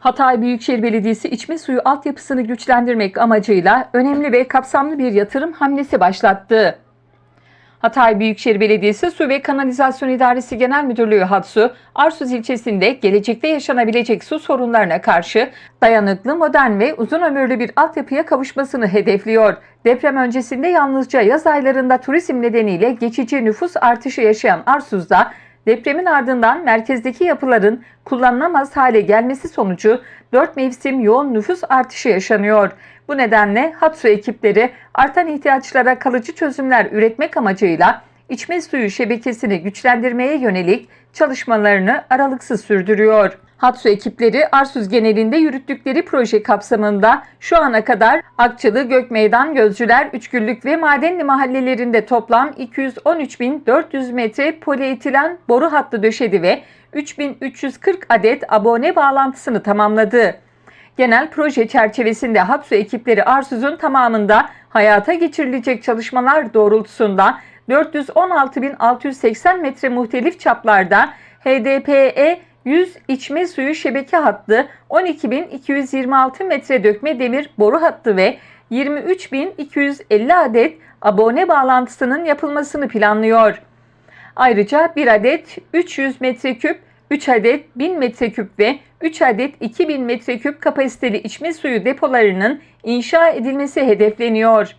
Hatay Büyükşehir Belediyesi içme suyu altyapısını güçlendirmek amacıyla önemli ve kapsamlı bir yatırım hamlesi başlattı. Hatay Büyükşehir Belediyesi Su ve Kanalizasyon İdaresi Genel Müdürlüğü HATSU, Arsuz ilçesinde gelecekte yaşanabilecek su sorunlarına karşı dayanıklı, modern ve uzun ömürlü bir altyapıya kavuşmasını hedefliyor. Deprem öncesinde yalnızca yaz aylarında turizm nedeniyle geçici nüfus artışı yaşayan Arsuz'da depremin ardından merkezdeki yapıların kullanılamaz hale gelmesi sonucu 4 mevsim yoğun nüfus artışı yaşanıyor. Bu nedenle HATSU ekipleri artan ihtiyaçlara kalıcı çözümler üretmek amacıyla içme suyu şebekesini güçlendirmeye yönelik çalışmalarını aralıksız sürdürüyor. HATSU ekipleri Arsuz genelinde yürüttükleri proje kapsamında şu ana kadar Akçalı, Gökmeydan, Gözcüler, Üçgüllük ve Madenli mahallelerinde toplam 213.400 metre polietilen boru hattı döşedi ve 3340 adet abone bağlantısını tamamladı. Genel proje çerçevesinde HATSU ekipleri Arsuz'un tamamında hayata geçirilecek çalışmalar doğrultusunda 416.680 metre muhtelif çaplarda HDPE 100 içme suyu şebeke hattı, 12.226 metre dökme demir boru hattı ve 23.250 adet abone bağlantısının yapılmasını planlıyor. Ayrıca 1 adet 300 metreküp, 3 adet 1000 metreküp ve 3 adet 2000 metreküp kapasiteli içme suyu depolarının inşa edilmesi hedefleniyor.